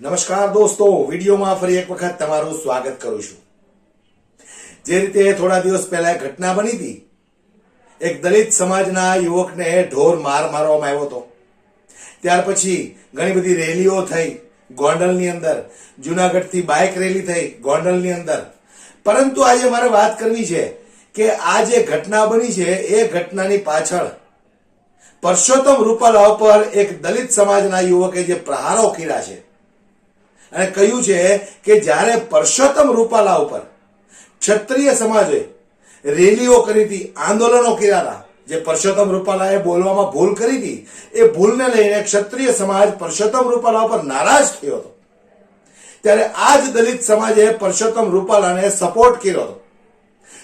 નમસ્કાર દોસ્તો, વિડીયોમાં ફરી એક વખત તમારું સ્વાગત કરું છું. જે રીતે થોડા દિવસ પહેલા એક ઘટના બની હતી. એક દલિત સમાજના યુવકને ઢોર માર મારવામાં આવ્યો હતો. ત્યાર પછી ઘણી બધી રેલીઓ થઈ ગોંડલની અંદર. જુનાગઢથી બાઇક રેલી થઈ ગોંડલની અંદર. પરંતુ આજે મારે વાત કરવી છે કે આ જે ઘટના બની છે, એ ઘટનાની પાછળ પરસોત્તમ રૂપાલા ઉપર એક દલિત સમાજના યુવકે જે પ્રહારો કર્યા છે અને કહ્યું છે કે જ્યારે પરસોત્તમ રૂપાલા ઉપર ક્ષત્રિય સમાજે રેલીઓ કરી હતી, આંદોલનો કર્યા હતા, જે પરસોત્તમ રૂપાલાએ બોલવામાં ભૂલ કરી હતી, એ ભૂલને લઈને ક્ષત્રિય સમાજ પરસોત્તમ રૂપાલા ઉપર નારાજ થયો હતો. ત્યારે આ જ દલિત સમાજે પરસોત્તમ રૂપાલાને સપોર્ટ કર્યો હતો.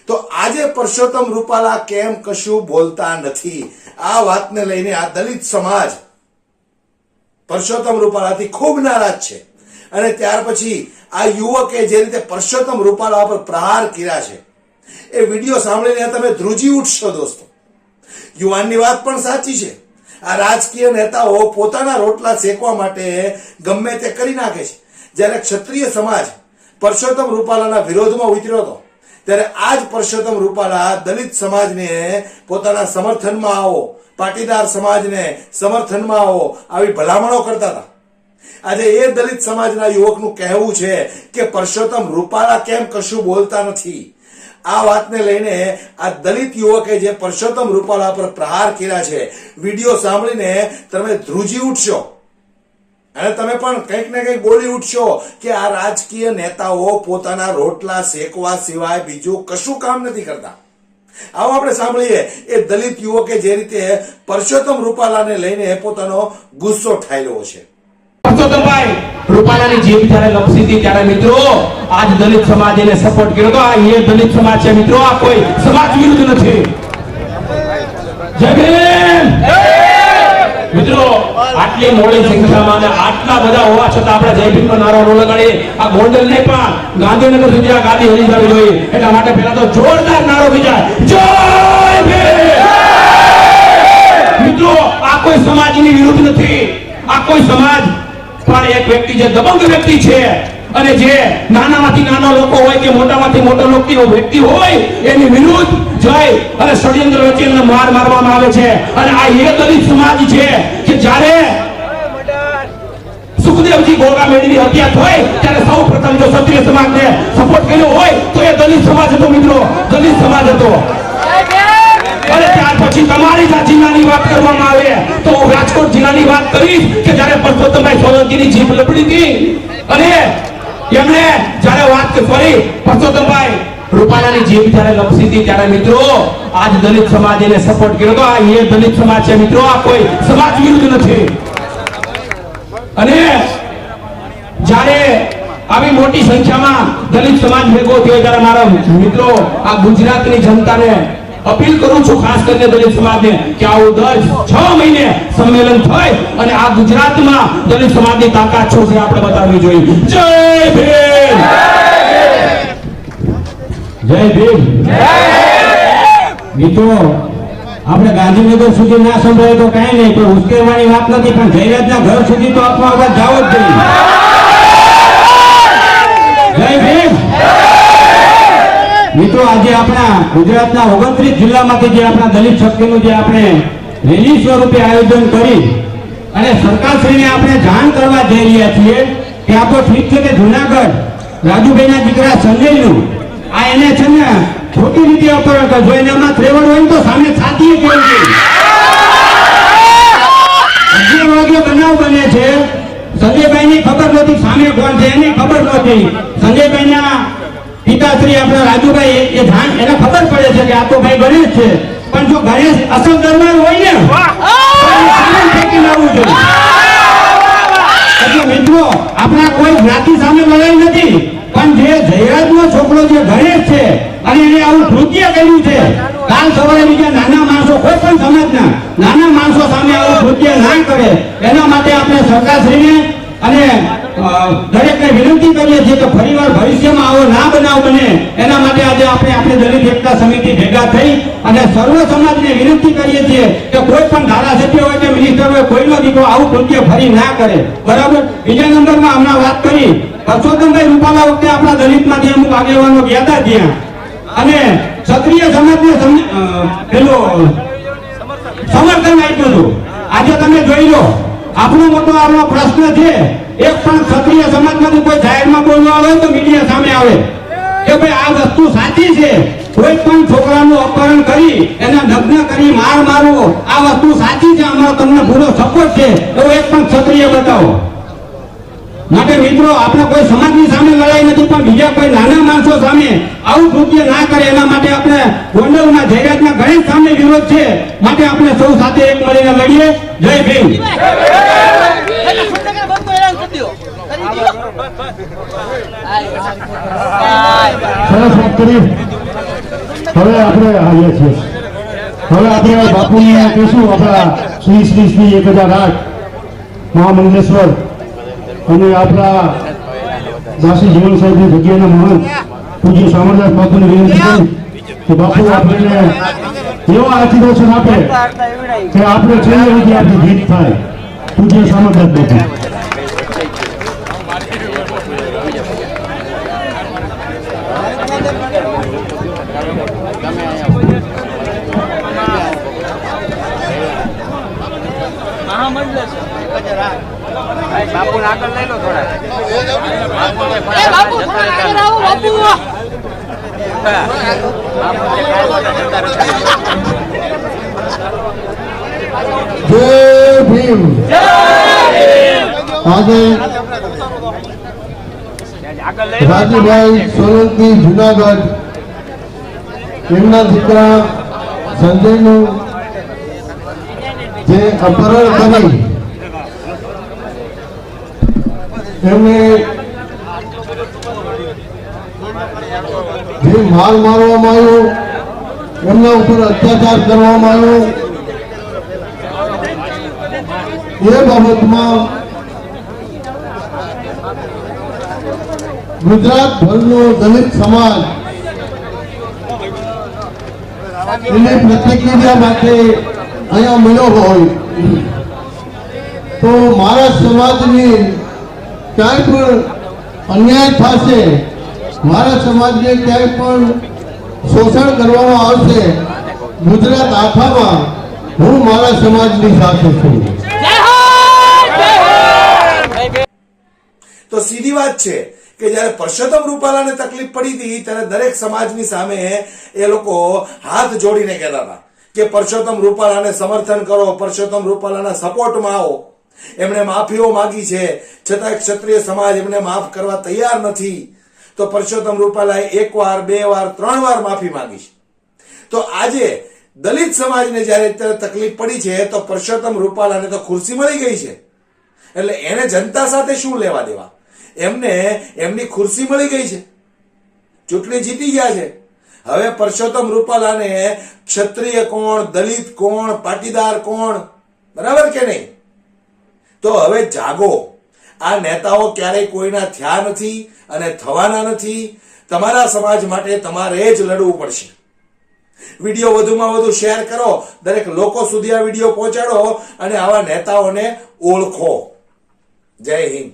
તો આજે પરસોત્તમ રૂપાલા કેમ કશું બોલતા નથી? આ વાતને લઈને આ દલિત સમાજ પરસોત્તમ રૂપાલાથી ખૂબ નારાજ છે. અને ત્યાર પછી આ યુવકે જે રીતે પરસોત્તમ રૂપાલા પર પ્રહાર કર્યા છે, એ વીડિયો સાંભળીને તમે ધ્રુજી ઉઠશો દોસ્તો. યુવાનની વાત પણ સાચી છે. આ રાજકીય નેતાઓ પોતાના રોટલા શેકવા માટે ગમે તે કરી નાખે છે. જ્યારે ક્ષત્રિય સમાજ પરસોત્તમ રૂપાલાના વિરોધમાં ઉતર્યો હતો, ત્યારે આ જ પરસોત્તમ રૂપાલા દલિત સમાજને પોતાના સમર્થનમાં આવો, પાટીદાર સમાજને સમર્થનમાં આવો, આવી ભલામણો કરતા હતા. આજે એ દલિત સમાજના યુવકનું કહેવું છે કે પરસોત્તમ રૂપાલા કેમ કશું બોલતા નથી? આ વાતને લઈને આ દલિત યુવકે જે પરસોત્તમ રૂપાલા પર પ્રહાર કર્યા છે, વીડિયો સાંભળીને તમે ધ્રુજી ઉઠશો. અને તમે પણ કંઈક ને કંઈક બોલી ઉઠશો કે આ રાજકીય નેતાઓ પોતાના રોટલા શેકવા સિવાય બીજું કશું કામ નથી કરતા. આવો આપણે સાંભળીએ, એ દલિત યુવકે જે રીતે પરસોત્તમ રૂપાલાને લઈને પોતાનો ગુસ્સો ઠાલ્યો છે. પરસોત્તમભાઈ રૂપાલાની જીભ જ્યારે લપસી હતી ત્યારે મિત્રો, આજ દલિત સમાજ એને સપોર્ટ કર્યો તો એ દલિત સમાજ છે મિત્રો, આ કોઈ સમાજ વિરુદ્ધ નથી. મિત્રો ન આ ગોંડલ નહીં પણ ગાંધીનગર સુધી આ જવી જોઈએ. એટલા માટે પહેલા તો જોરદાર નારો મિત્રો, આ કોઈ સમાજની વિરુદ્ધ નથી. આ કોઈ સમાજ પણ એક વ્યક્તિ જે દબંગ વ્યક્તિ છે અને જે નાનામાંથી નાના લોકો હોય કે મોટામાંથી મોટો લોકો વ્યક્તિ હોય, એની વિરુદ્ધ જઈ અને ષડયંત્ર રચી માર મારવામાં આવે છે. અને આ એ દલિત સમાજ છે કે જ્યારે સુખદેવજી ગોગા મેળવી હત્યા થઈ, ત્યારે સૌ પ્રથમ જો ક્ષત્રિય સમાજને સપોર્ટ કર્યો હોય, તો એ દલિત સમાજ હતો મિત્રો, દલિત સમાજ હતો. પછી તમારી જ જિલ્લાની વાત કરવામાં આવે તો હું રાજકોટ જિલ્લાની વાત કરીશ કે જ્યારે પરસોત્તમભાઈ સોલંકીની જીભ લપડી હતી અને એમણે જ્યારે વાત કરી પરસોત્તમભાઈ રૂપાલાની જીભ જ્યારે લપસી હતી ત્યારે મિત્રો, આજ દલિત સમાજ એને સપોર્ટ કર્યો તો એ દલિત સમાજ છે મિત્રો, આ કોઈ સમાજ વિરુદ્ધ નથી. અને જ્યારે આવી મોટી સંખ્યામાં દલિત સમાજ ભેગો થયો, ત્યારે મારા મિત્રો, આ ગુજરાતની જનતાને અપીલ કરું છું ખાસ કરીને દલિત સમાજને કે આવું દર છ મહિને સંમેલન થાય અને આ ગુજરાતમાં દલિત સમાજની તાકાત શું છે આપણે બતાવવી જોઈએ. જય ભીમ! જય ભીમ! મિત્રો, આપણે ગાંધીનગર સુધી ના સંભળાય તો કઈ નહીં, પણ ઉશ્કેરવાની વાત નથી, પણ જયરાજના ઘર સુધી તો આપવા અવાજ જાવ જ જોઈએ જય ભીમ! મિત્રો, આજે આપણા ગુજરાતના ઓગણત્રીસ જિલ્લામાંથી જે આપણા દલિત શક્તિનું જે આપણે રેલી સ્વરૂપે આયોજન કરી અને સરકારશ્રીને આપણે જાણ કરવા જઈ રહ્યા છીએ કે આ તો ઠીક છે કે જુનાગઢ રાજુભાઈના દીકરા સંજયનું આ એને છે ને ખોટી રીતે અપહરણ કરે જો એનામાં ત્રેવડ હોય તો સામે છાતીએ કેવું જોઈએ? વાગે બનાવ બને છે. સંજયભાઈ ની ખબર નહોતી, સામે કોણ છે એની ખબર નહોતી. સંજયભાઈના પિતાશ્રી આપણા રાજુભાઈ એ- ધ્યાન એને ખબર પડે છે કે આ તો ભાઈ ગણેશ છે. પણ જો ગણેશ અસલ દરબાર હોય ને તો એને સામે ફેંકી લાવવું જોઈએ. એટલે મિત્રો આપણા કોઈ જ્ઞાતિ સામે લડાઈ નથી પણ જે જયરાજનો છોકરો જે ગણેશ છે અને એને આવું કૃત્ય કર્યું છે કાલ સવારે બીજા નાના માણસો કોઈ પણ સમાજના નાના માણસો સામે આવું કૃત્ય ના કરે એના માટે આપણે સરકારશ્રીને દરેકને વિનંતી કરીએ છીએ કે ફરીવાર ભવિષ્યમાં આવો ના બનાવ બને. એના માટે આજે આપણે આપણે દલિત એકતા સમિતિ ભેગા થઈ અને સર્વ સમાજને વિનંતી કરીએ છીએ કે કોઈ પણ ધારાસભ્ય હોય કે મિનિસ્ટર હોય, કોઈનો દીકરો આવું કૃત્ય ફરી ના કરે. બરાબર? બીજા નંબરમાં હમણાં વાત કરી. પરસોત્તમભાઈ રૂપાલા વખતે આપણા દલિતમાંથી અમુક આગેવાનો ગયા હતા ત્યાં. અને ક્ષત્રિય સમાજને પેલું પેલો સમર્થન આપ્યું હતું. આજે તમે જોઈ લો. આપણો મોટો આપણો પ્રશ્ન છે એક પણ ક્ષત્રિય સમાજમાંથી કોઈ જાહેરમાં બોલવા આવે તો મીડિયા સામે આવે. કે ભાઈ આ વસ્તુ સાચી છે. કોઈ પણ છોકરાનું અપહરણ કરી, એને લગ્ન કરી, માર મારવો, આ વસ્તુ સાચી છે, અમારો તમને પૂરો સપોર્ટ છે. એવો એક પણ ક્ષત્રિય બતાવો. માટે મિત્રો, આપણે કોઈ સમાજની સામે લડાઈ નથી, પણ બીજા કોઈ નાના માણસો સામે આવું કૃત્ય ના કરે, એના માટે આપણે ગોંડલના જયરાજના ગણેશ સામે વિરોધ છે. માટે આપણે સૌ સાથે એક મળીને લડીએ. જય ભીમ એટલે સુંદરકાંડ બંધ તો એલાન કરી દ્યો. કરી દ્યો. સરસ વાત કરી. હવે આપણે આવીએ છીએ. હવે આપણે બાપુને કહીશું આપણા શ્રી શ્રી શ્રી એક હજાર આઠ મહામંગલેશ્વર અને આપણા દાસી જીવન સાહેબની જગ્યાના મહાન પૂજ્ય સામરદાસ બાપુને વિનંતી કરી કે બાપુ આપણને એવો આશીર્વચન આપે કે આપણે છેલ્લે સુધી આપણી જીત થાય. પૂજ્ય સામરદાસ બાપુ એ બાપુ થોડા આગળ આવો બાપુ. જય ભીમ. આજે રાજુભાઈ સોલંકી જુનાગઢ એમના દીકરા સંજયનું જે અપહરણ કરી એમને જે માર મારવામાં આવ્યો, એમના ઉપર અત્યાચાર કરવામાં આવ્યો. એ બાબતમાં ગુજરાત ભરનો દલિત સમાજ એને પ્રતિક્રિયા માટે અહીંયા મળ્યો હોય. તો મારા સમાજની ક્યાંય પણ અન્યાય થશે. મારા સમાજને ક્યાંય પણ શોષણ કરવામાં આવશે. ગુજરાત આખામાં હું મારા સમાજની સાથે છું. તો સીધી વાત છે કે જ્યારે પરસોત્તમ રૂપાલાને તકલીફ પડી હતી ત્યારે દરેક સમાજની સામે એ લોકો હાથ જોડીને કહેતા હતા કે પરસોત્તમ રૂપાલાને સમર્થન કરો પરસોત્તમ રૂપાલાના સપોર્ટમાં આવો. એમણે માફીઓ માંગી છે. છતાં ક્ષત્રિય સમાજ એમને માફ કરવા તૈયાર નથી. તો પરસોત્તમ રૂપાલાએ એક વાર બે વાર ત્રણ વાર માફી માંગી છે. તો આજે દલિત સમાજને જ્યારે અત્યારે તકલીફ પડી છે, તો પરસોત્તમ રૂપાલાને તો ખુરશી મળી ગઈ છે. એટલે એને જનતા સાથે શું લેવા દેવા? એમને, એમની ખુરશી મળી ગઈ છે. ચૂંટણી જીતી ગયા છે. હવે પરસોત્તમ રૂપાલાને ક્ષત્રિય કોણ, દલિત કોણ, પાટીદાર કોણ? બરાબર કે નહીં? તો હવે જાગો. આ નેતાઓ ક્યારેય કોઈના થયા નથી અને થવાના નથી. તમારા સમાજ માટે તમારે જ લડવું પડશે. વીડિયો વધુમાં વધુ શેર કરો. દરેક લોકો સુધી આ વીડિયો પહોંચાડો અને આવા નેતાઓને ઓળખો. જય હિન્દ.